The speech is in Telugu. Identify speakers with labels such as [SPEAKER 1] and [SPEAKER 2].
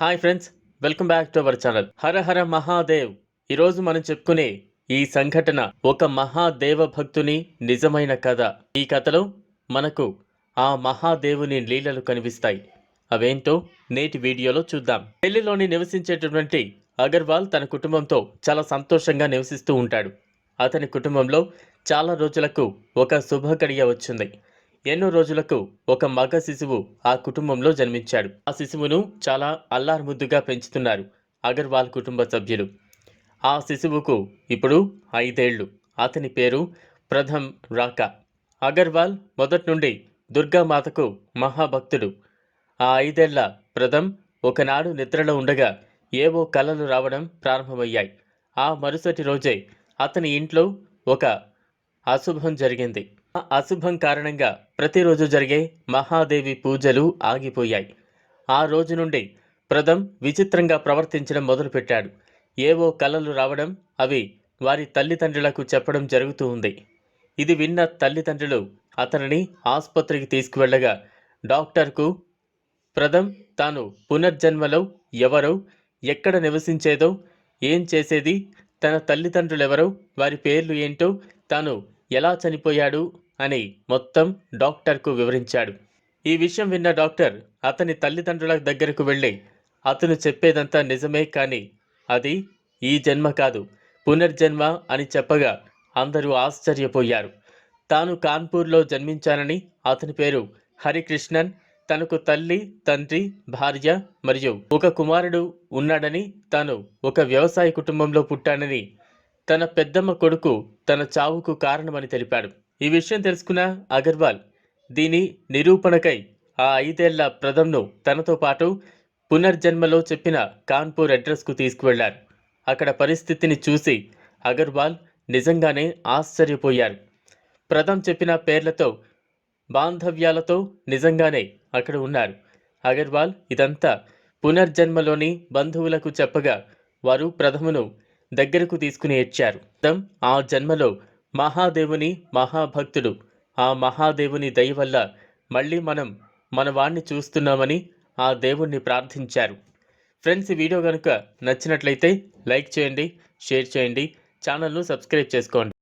[SPEAKER 1] Hi friends welcome back to our channel. Hara Hara Mahadev. ఈరోజు మనం చెప్పుకునే ఈ సంఘటన ఒక మహాదేవ భక్తుని నిజమైన కథ. ఈ కథలో మనకు ఆ మహాదేవుని లీలలు కనిపిస్తాయి. అవేంటో నేటి వీడియోలో చూద్దాం. ఢిల్లీలోని నివసించేటటువంటి అగర్వాల్ తన కుటుంబంతో చాలా సంతోషంగా నివసిస్తూ ఉంటాడు. అతని కుటుంబంలో చాలా రోజులకు ఒక శుభకడియ వచ్చింది. ఎన్నో రోజులకు ఒక మగ శిశువు ఆ కుటుంబంలో జన్మించాడు. ఆ శిశువును చాలా అల్లారుముద్దుగా పెంచుతున్నారు అగర్వాల్ కుటుంబ సభ్యులు. ఆ శిశువుకు ఇప్పుడు ఐదేళ్ళు. అతని పేరు ప్రథమ్ రాకా. అగర్వాల్ మొదటి నుండి దుర్గామాతకు మహాభక్తుడు. ఆ ఐదేళ్ళ ప్రథమ్ ఒకనాడు నిద్రలో ఉండగా ఏవో కలలు రావడం ప్రారంభమయ్యాయి. ఆ మరుసటి రోజే అతని ఇంట్లో ఒక అశుభం జరిగింది. అశుభం కారణంగా ప్రతిరోజు జరిగే మహాదేవి పూజలు ఆగిపోయాయి. ఆ రోజు నుండి ప్రథమ్ విచిత్రంగా ప్రవర్తించడం మొదలుపెట్టాడు. ఏవో కలలు రావడం అవి వారి తల్లిదండ్రులకు చెప్పడం జరుగుతూ ఉంది. ఇది విన్న తల్లిదండ్రులు అతనిని ఆసుపత్రికి తీసుకువెళ్ళగా డాక్టర్కు ప్రథమ్ తాను పునర్జన్మలో ఎవరో ఎక్కడ నివసించేదో ఏం చేసేది తన తల్లిదండ్రులెవరో వారి పేర్లు ఏంటో తాను ఎలా చనిపోయాడు అని మొత్తం డాక్టర్కు వివరించాడు. ఈ విషయం విన్న డాక్టర్ అతని తల్లిదండ్రుల దగ్గరకు వెళ్ళి అతను చెప్పేదంతా నిజమే కానీ అది ఈ జన్మ కాదు పునర్జన్మ అని చెప్పగా అందరూ ఆశ్చర్యపోయారు. తాను కాన్పూర్లో జన్మించానని అతని పేరు హరికృష్ణన్ తనకు తల్లి తండ్రి భార్య మరియు ఒక కుమారుడు ఉన్నాడని తాను ఒక వ్యవసాయ కుటుంబంలో పుట్టానని తన పెద్దమ్మ కొడుకు తన చావుకు కారణమని తెలిపాడు. ఈ విషయం తెలుసుకున్న అగర్వాల్ దీని నిరూపణకై ఆ ఐదేళ్ళ ప్రథమ్ను తనతో పాటు పునర్జన్మలో చెప్పిన కాన్పూర్ అడ్రస్కు తీసుకువెళ్ళారు. అక్కడ పరిస్థితిని చూసి అగర్వాల్ నిజంగానే ఆశ్చర్యపోయారు. ప్రథమ్ చెప్పిన పేర్లతో బాంధవ్యాలతో నిజంగానే అక్కడ ఉన్నారు. అగర్వాల్ ఇదంతా పునర్జన్మలోని బంధువులకు చెప్పగా వారు ప్రథమును దగ్గరకు తీసుకుని ఇచ్చారు ఆ జన్మలో మహాదేవుని మహాభక్తుడు ఆ మహాదేవుని దయ వల్ల మళ్ళీ మనం మన వాణ్ణి చూస్తున్నామని ఆ దేవుణ్ణి ప్రార్థించారు. ఫ్రెండ్స్ ఈ వీడియో కనుక నచ్చినట్లయితే లైక్ చేయండి షేర్ చేయండి ఛానల్ను సబ్స్క్రైబ్ చేసుకోండి.